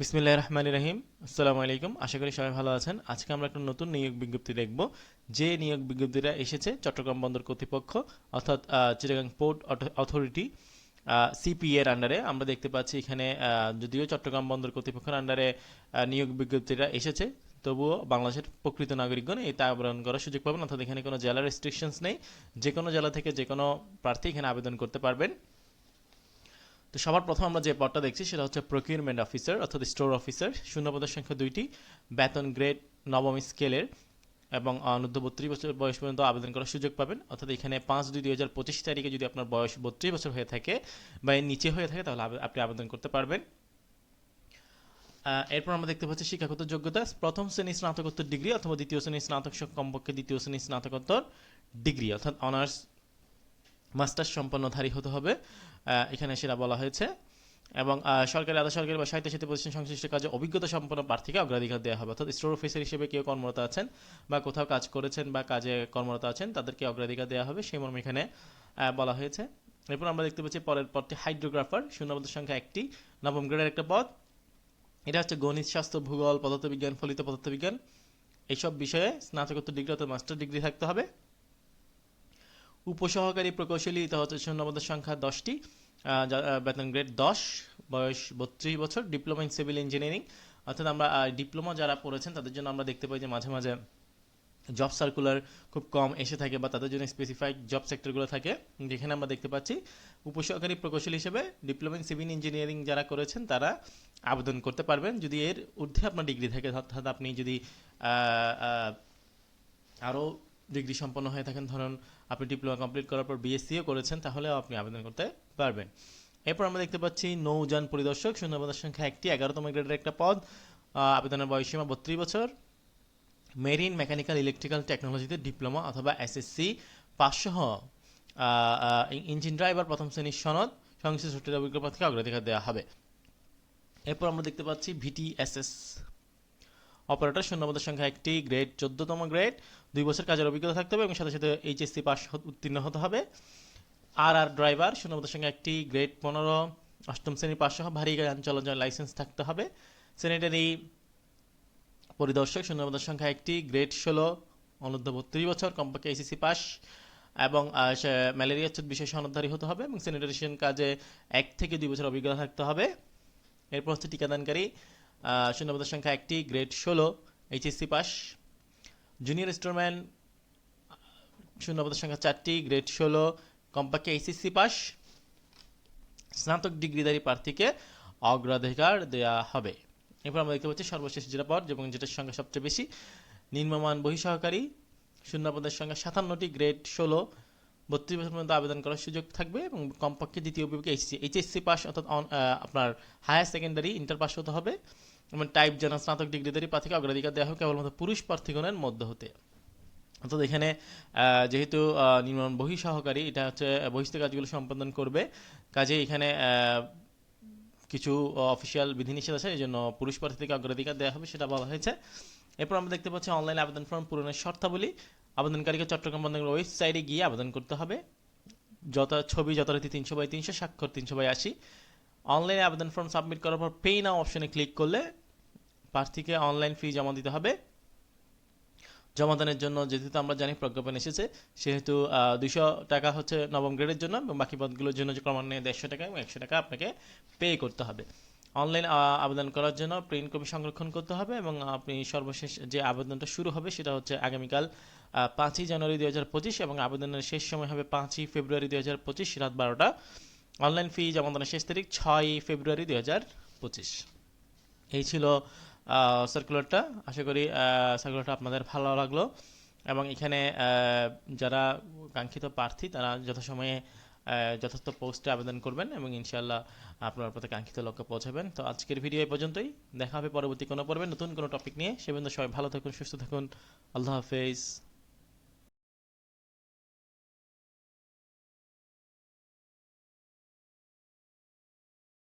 বিসমিল্লাহ রহমান রহিম। আসসালামু আলাইকুম। আশা করি সবাই ভালো আছেন। আজকে আমরা একটা নতুন নিয়োগ বিজ্ঞপ্তি দেখব। যে নিয়োগ বিজ্ঞপ্তিটা এসেছে চট্টগ্রাম বন্দর কর্তৃপক্ষ, অর্থাৎ চিটাগাং পোর্ট অথরিটি সিপি এর আন্ডারে আমরা দেখতে পাচ্ছি এখানে যদিও চট্টগ্রাম বন্দর কর্তৃপক্ষের আন্ডারে নিয়োগ বিজ্ঞপ্তিটা এসেছে, তবুও বাংলাদেশের প্রকৃত নাগরিকগণ এটা আবেদন করার সুযোগ পাবেন। অর্থাৎ এখানে কোনো জেলা রেস্ট্রিকশনস নেই। যে কোনো জেলা থেকে যে কোনো প্রার্থী এখানে আবেদন করতে পারবেন। তো সবার প্রথম আমরা যে পদটা দেখছি সেটা হচ্ছে প্রকিউরমেন্ট অফিসার অর্থাৎ স্টোর অফিসার শূন্য পদের সংখ্যা দুইটি, বেতন গ্রেড নবম স্কেলের এবং অনূর্ধ্ব বত্রিশ বছর বয়স পর্যন্ত আবেদন করার সুযোগ পাবেন। অর্থাৎ এখানে পাঁচ দুই দুই হাজার পঁচিশ তারিখে যদি আপনার বয়স বত্রিশ বছর হয়ে থাকে বা এর নিচে হয়ে থাকে, তাহলে আপনি আবেদন করতে পারবেন। এরপর আমরা দেখতে পাচ্ছি শিক্ষাগত যোগ্যতা। প্রথম শ্রেণি স্নাতকোত্তর ডিগ্রি অথবা দ্বিতীয় শ্রেণি স্নাতক কমপক্ষে দ্বিতীয় শ্রেণি স্নাতকোত্তর ডিগ্রি, অর্থাৎ অনার্স মাস্টার্স সম্পন্নধারী হতে হবে এখানে সেটা বলা হয়েছে। এবং সরকারি, আধা সরকারি বা স্বায়ত্তশাসিত প্রতিষ্ঠান সংশ্লিষ্ট কাজে অভিজ্ঞতা সম্পন্ন প্রার্থীকে অগ্রাধিকার দেওয়া হবে। অর্থাৎ স্টোর অফিসার হিসেবে কেউ কর্মরত আছেন বা কোথাও কাজ করেছেন বা কাজে কর্মরত আছেন, তাদেরকে অগ্রাধিকার দেওয়া হবে। সেই মর্মে এখানে বলা হয়েছে। এরপর আমরা দেখতে পাচ্ছি পরের পদটি হাইড্রোগ্রাফার। শূন্যপদের সংখ্যা একটি, নবম গ্রেডের একটা পদ। এটা হচ্ছে গণিত, স্বাস্থ্য, ভূগোল, পদার্থবিজ্ঞান, ফলিত পদার্থবিজ্ঞান। এইসব বিষয়ে স্নাতকোত্তর ডিগ্রি অর্থাৎ মাস্টার ডিগ্রি থাকতে হবে। উপসহকারী প্রকৌশলী হচ্ছে শূন্যপদের সংখ্যা দশটি। বেতন গ্রেড দশ, বয়স বত্রিশ বছর ডিপ্লোমা ইন সিভিল ইঞ্জিনিয়ারিং অর্থাৎ আমরা ডিপ্লোমা যারা পড়েছেন, তাদের জন্য আমরা দেখতে পাই যে মাঝে মাঝে জব সার্কুলার খুব কম এসে থাকে বা তাদের জন্য স্পেসিফাইড জব সেক্টরগুলো থাকে। যেখানে আমরা দেখতে পাচ্ছি উপসহকারী প্রকৌশলী হিসেবে ডিপ্লোমা ইন সিভিল ইঞ্জিনিয়ারিং যারা করেছেন, তারা আবেদন করতে পারবেন। যদি এর ঊর্ধ্বে আপনার ডিগ্রি থাকে, অর্থাৎ আপনি যদি আরও ডিগ্রি সম্পন্ন হয়ে থাকেন, ধরুন আপনি ডিপ্লোমা কমপ্লিট করার পর বিএসসিও করেছেন তাহলেও আপনি আবেদন করতে পারবেন। এরপর আমরা দেখতে পাচ্ছি নৌযান পরিদর্শক, শূন্যপদের সংখ্যা একটি, এগারোতম গ্রেডের একটা পদ আবেদনের বয়সীমা বত্রিশ বছর। মেরিন মেকানিক্যাল ইলেকট্রিক্যাল টেকনোলজিতে ডিপ্লোমা অথবা এসএসসি পাঁচসহ ইঞ্জিন ড্রাইভার প্রথম শ্রেণির সনদ, সংশ্লিষ্ট সূত্রের অভিজ্ঞতাকে অগ্রাধিকার দেওয়া হবে। এরপর আমরা দেখতে পাচ্ছি ভিটিএসএস অপারেটর শূন্যপদের সংখ্যা একটি, গ্রেড চোদ্দতম গ্রেড, দুই বছর কাজের অভিজ্ঞতা থাকতে হবে এবং সাথে সাথে এইচএসসি পাস উত্তীর্ণ হতে হবে। আর আর ড্রাইভার শূন্যপদের সংখ্যা একটি, গ্রেড পনেরো, অষ্টম শ্রেণি পাস সহ ভারী যান চলাচল লাইসেন্স থাকতে হবে। স্যানিটারি পরিদর্শক শূন্যপদের সংখ্যা একটি, গ্রেড ষোলো, অনূর্ধ্ব বত্রিশ বছর, কমপক্ষে এসিসি পাস এবং ম্যালেরিয়া হচ্ছে বিশেষ সনদধারী হতে হবে এবং স্যানিটেশন কাজে এক থেকে দুই বছর অভিজ্ঞতা থাকতে হবে। এরপর হচ্ছে টিকাদানকারী শূন্যপদের সংখ্যা একটি, গ্রেড ষোলো এইচএসসি পাস। জুনিয়র স্টোরম্যান শূন্যপদের সংখ্যা চারটি, গ্রেড ষোলো, কমপক্ষে এইচএসসি পাস। স্নাতক ডিগ্রিধারী প্রার্থীকে অগ্রাধিকার দেওয়া হবে। এরপর আমরা দেখতে পাচ্ছি সর্বশেষ যেটা পদ, এবং যেটার সংখ্যা সবচেয়ে বেশি, নিম্নমান বহিঃসহকারী। শূন্যপদের সংখ্যা সাতান্নটি, গ্রেড ষোলো, বত্রিশ বছর পর্যন্ত আবেদন করার সুযোগ থাকবে, এবং কমপক্ষে দ্বিতীয় বিভাগে এইচসি এইচএসসি পাস, অর্থাৎ আপনার হায়ার সেকেন্ডারি, ইন্টার পাস হতে হবে। এবং টাইপ জানা স্নাতক ডিগ্রিধারী প্রার্থীকে অগ্রাধিকার দেওয়া হবে কেবলমাত্র পুরুষ প্রার্থীগণের মধ্য হতে। অর্থাৎ এখানে যেহেতু নির্মাণ বহি সহকারী, এটা হচ্ছে বহিস্থ কাজগুলো সম্পাদন করবে। কাজে এখানে কিছু অফিসিয়াল বিধিনিষেধ আছে এই জন্য পুরুষ প্রার্থীকে অগ্রাধিকার দেওয়া হবে, সেটা বলা হয়েছে। এরপর আমরা দেখতে পাচ্ছি অনলাইন আবেদন ফর্ম পূরণের শর্তাবলী। আবেদনকারীকে চট্টগ্রাম বন্দরের ওয়েবসাইটে গিয়ে আবেদন করতে হবে। যত ছবি যথারীতি তিনশো বাই তিনশো, স্বাক্ষর তিনশো বাই আশি। অনলাইনে আবেদন ফর্ম সাবমিট করার পর পে নাও অপশনে ক্লিক করলে প্রার্থীকে অনলাইন ফি জমা দিতে হবে। জমাদানের জন্য যেহেতু আমরা জানি প্রজ্ঞাপন এসেছে, সেহেতু দুইশো টাকা হচ্ছে নবম গ্রেডের জন্য এবং বাকি পদগুলোর জন্য ক্রমান্বয়ে দেড়শো টাকা এবং একশো টাকা আপনাকে পে করতে হবে। অনলাইন আবেদন করার জন্য প্রিন্ট কপি সংরক্ষণ করতে হবে এবং আপনি সর্বশেষ যে আবেদনটা শুরু হবে সেটা হচ্ছে আগামীকাল পাঁচই জানুয়ারি দুই হাজার পঁচিশ এবং আবেদনের শেষ সময় হবে পাঁচই ফেব্রুয়ারি দুই হাজার পঁচিশ রাত বারোটা। অনলাইন ফি জমা জমাদানের শেষ তারিখ ছয় ফেব্রুয়ারি দুই হাজার পঁচিশ। এই ছিল সার্কুলারটা আশা করি সার্কুলারটা আপনাদের ভালো লাগল। এবং এখানে যারা কাঙ্ক্ষিত প্রার্থী, তারা যথাসময়ে যথার্থ পোস্টে আবেদন করবেন এবং ইনশাআল্লাহ আপনার প্রতি কাঙ্ক্ষিত লক্ষ্যে পৌঁছাবেন। তো আজকের ভিডিও এই পর্যন্তই। দেখা হবে পরবর্তী কোনো পর্বে নতুন কোনো টপিক নিয়ে। সে পর্যন্ত সবাই ভালো থাকুন, সুস্থ থাকুন। আল্লাহ হাফেজ।